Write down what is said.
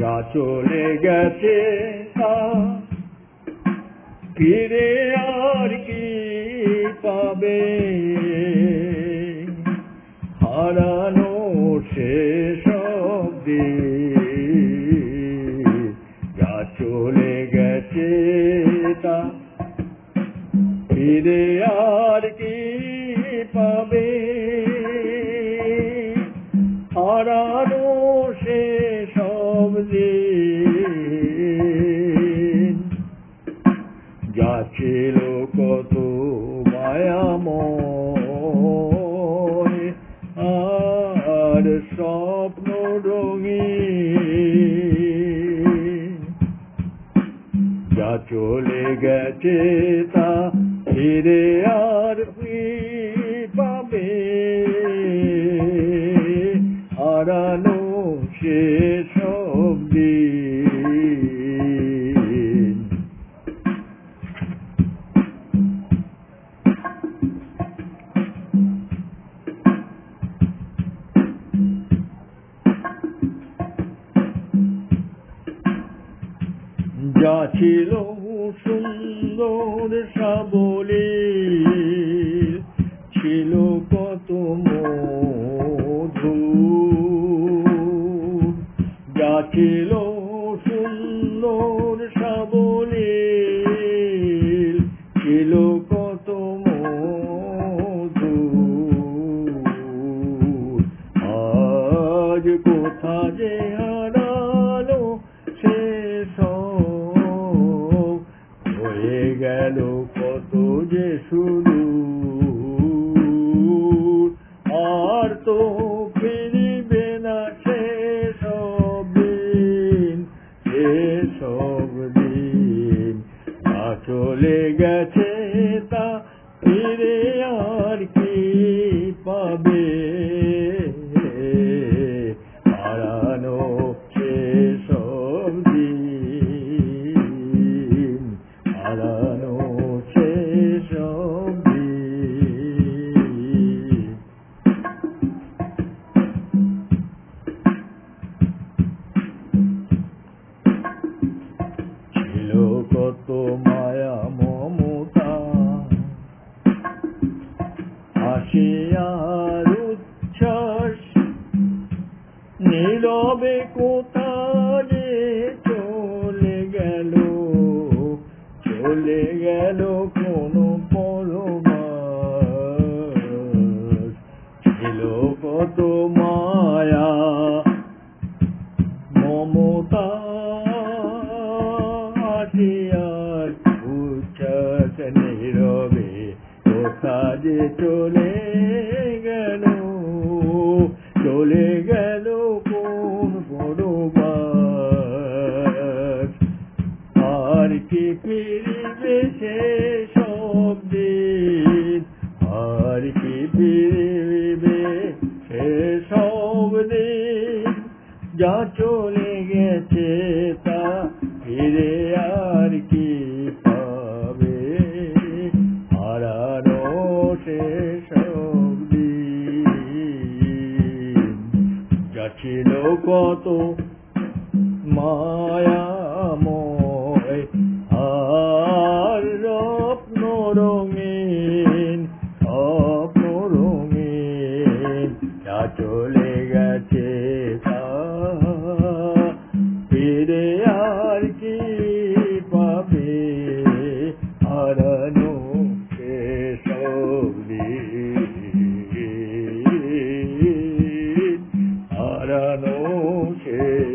যা চলে গেছে তা। ফিরে আর কি পাবে? হারানো শেষ অব্দি যা চলে গেছে তা। ফিরে আর কি পাবে? হারানো অব্দি যা কত মায়াময় আর স্বপ্ন রঙিন। যা চলে গেছে তা ফিরে আর পাবে। হারানো শেষ যা ছিল সুন্দর সাবলী ছিল কত ছিল সুন্দর সাবলীল ছিল কত মধু শেষ দিন। চলে গেছে তা হাসি আর উচ্ছ্বাস? নীরবে কোথায় চলে গেল? চলে গেল কোন পরমাস? ছিল কত মায়া, মমতা যে চলে গেল চলে গেল কোন পরবাস আর কি ফিরিবে সে সব দিন? আর কি ফিরিবে সে সব দিন? যা ছিল কত মায়াময় আর রত্ন রঙিন, স্বপ্ন রঙিন, যা চলে গেছে ফিরে আর কি পাবে হারানো que